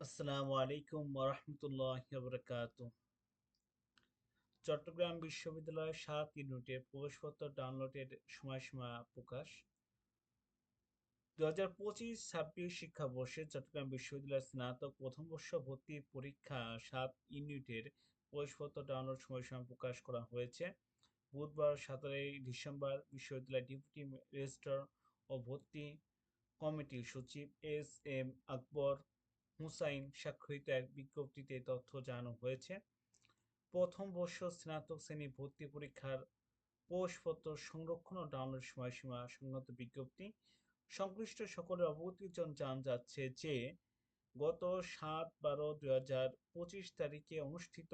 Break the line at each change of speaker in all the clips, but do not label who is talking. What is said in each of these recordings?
আসসালামু আলাইকুম ওরহমতুল্লাহ বরকাত চট্টগ্রাম বিশ্ববিদ্যালয়ের সাত ইউনিটের প্রবেশপত্র ডাউনলোডের সময়সীমা প্রকাশ। দু হাজার পঁচিশ ছাব্বিশ শিক্ষাবর্ষে চট্টগ্রাম বিশ্ববিদ্যালয়ের স্নাতক প্রথম বর্ষ ভর্তি পরীক্ষা সাত ইউনিটের প্রবেশপত্র ডাউনলোড সময়সীমা প্রকাশ করা হয়েছে। বুধবার সতেরোই ডিসেম্বর বিশ্ববিদ্যালয়ের ডেপুটি রেজিস্ট্রার ও ভর্তি কমিটির সচিব এস এম আকবর হুসাইন স্বাক্ষরিত এক বিজ্ঞপ্তিতে তথ্য জানানো হয়েছে। প্রথম বর্ষ স্নাতক শ্রেণি ভর্তি পরীক্ষার প্রবেশপত্র সংরক্ষণ ও ডাউনলোড সময়সীমা সংক্রান্ত বিজ্ঞপ্তি। সংশ্লিষ্ট সকলের অবগতির জন্য জানা যাচ্ছে যে, গত সাত বারো দুই হাজার পঁচিশ তারিখে অনুষ্ঠিত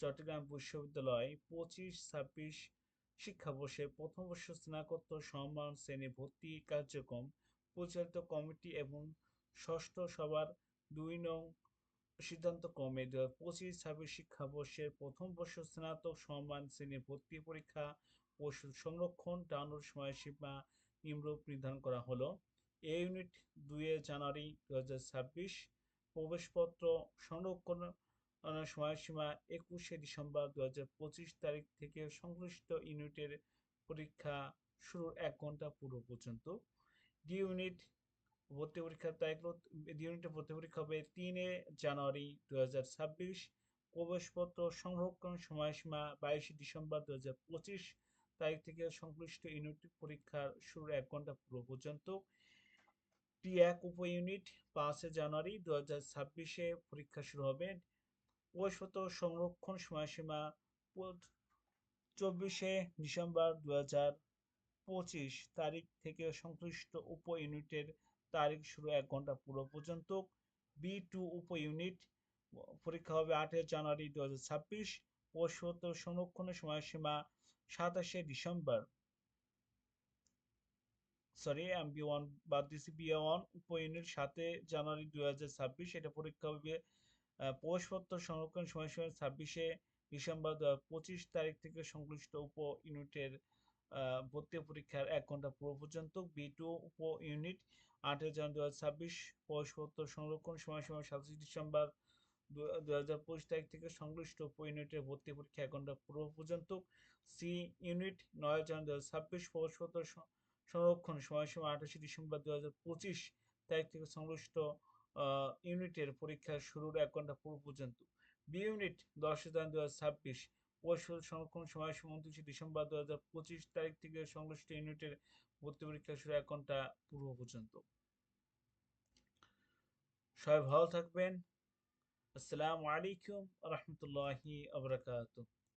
চট্টগ্রাম বিশ্ববিদ্যালয় পঁচিশ ছাব্বিশ শিক্ষাবর্ষে প্রথম বর্ষ স্নাতকোত্তর সম্মান শ্রেণি ভর্তি কার্যক্রম পরিচালিত কমিটি এবং ষষ্ঠ সবার দুই নং সিদ্ধান্ত ক্রমে দু হাজার পঁচিশ, ছাব্বিশ শিক্ষাবর্ষের প্রথম বর্ষ স্নাতক সম্মান শ্রেণির ভর্তি পরীক্ষা ও সংরক্ষণ ডাউনলোড সময়সীমা নিম্নরূপ নির্ধারণ করা হলো। এ ইউনিট দুয়ে জানুয়ারি দু হাজার ছাব্বিশ প্রবেশপত্র সংরক্ষণ সময়সীমা একুশে ডিসেম্বর দু হাজার পঁচিশ তারিখ থেকে সংশ্লিষ্ট ইউনিটের পরীক্ষা শুরুর এক ঘণ্টা পূর্ব পর্যন্ত। ডি ইউনিট ভর্তি পরীক্ষার তারিখ ইউনিটের ভর্তি পরীক্ষা হবে তিনে জানুয়ারি দু হাজার ছাব্বিশ। প্রবেশপত্র সংরক্ষণ সময়সীমা বাইশে ডিসেম্বর দু হাজার পঁচিশ। তারিখ থেকে সংশ্লিষ্ট ইউনিট পরীক্ষার শুরুর এক ঘণ্টা পূর্ব পর্যন্ত। টি এক উপ ইউনিট পাঁচে জানুয়ারি দু হাজার ছাব্বিশে পরীক্ষা শুরু হবে। প্রবেশপত্র সংরক্ষণ সময়সীমা চব্বিশে ডিসেম্বর দু হাজার পঁচিশ। তারিখ থেকে সংশ্লিষ্ট উপ ইউনিটের তারিখ শুরু এক ঘণ্টা পুরো পর্যন্ত। বি টু উপ ইউনিট পরীক্ষা হবে আটই জানুয়ারি দু হাজার ছাব্বিশ। প্রশ্নোত্তর সংরক্ষণের সময়সীমা সাতাশে ডিসেম্বর। সরি আমি বি ওয়ান বাদ দিছি বি ওয়ান উপ ইউনিট সাতে জানুয়ারি দুই হাজার ছাব্বিশ। এটা পরীক্ষা হবে প্রবেশপত্র সংরক্ষণ সময়সীমা ছাব্বিশে ডিসেম্বর দু হাজার পঁচিশ তারিখ থেকে সংশ্লিষ্ট উপ ইউনিটের ভর্তি পরীক্ষার এক ঘণ্টা পূর্ব পর্যন্ত বি টু ইউনিট আটই জানুয়ারি দু হাজার ছাব্বিশ প্রবেশপত্র সংরক্ষণ সময়সীমা সাতাশে ডিসেম্বর দু হাজার পঁচিশ তারিখ থেকে সংশ্লিষ্ট ইউনিটের ভর্তি পরীক্ষা এক ঘণ্টা পূর্ব পর্যন্ত সি ইউনিট নয় জানুয়ারি দু হাজার ছাব্বিশ প্রবেশপত্র সংরক্ষণ সময়সীমা আঠাশে ডিসেম্বর দু হাজার পঁচিশ তারিখ থেকে সংশ্লিষ্ট ইউনিটের পরীক্ষা শুরুর এক ঘণ্টা পূর্ব পর্যন্ত। বি ইউনিট দশ জানুয়ারি দু হাজার ছাব্বিশ পরিষদ সংরক্ষণ সময়সীমা উনত্রিশে ডিসেম্বর দু হাজার পঁচিশ তারিখ থেকে সংশ্লিষ্ট ইউনিটের ভর্তি পরীক্ষা শুরু এক ঘণ্টা পূর্ব পর্যন্ত। সবাই ভালো থাকবেন। আসসালামু আলাইকুম রহমতুল্লাহি আবরাকাত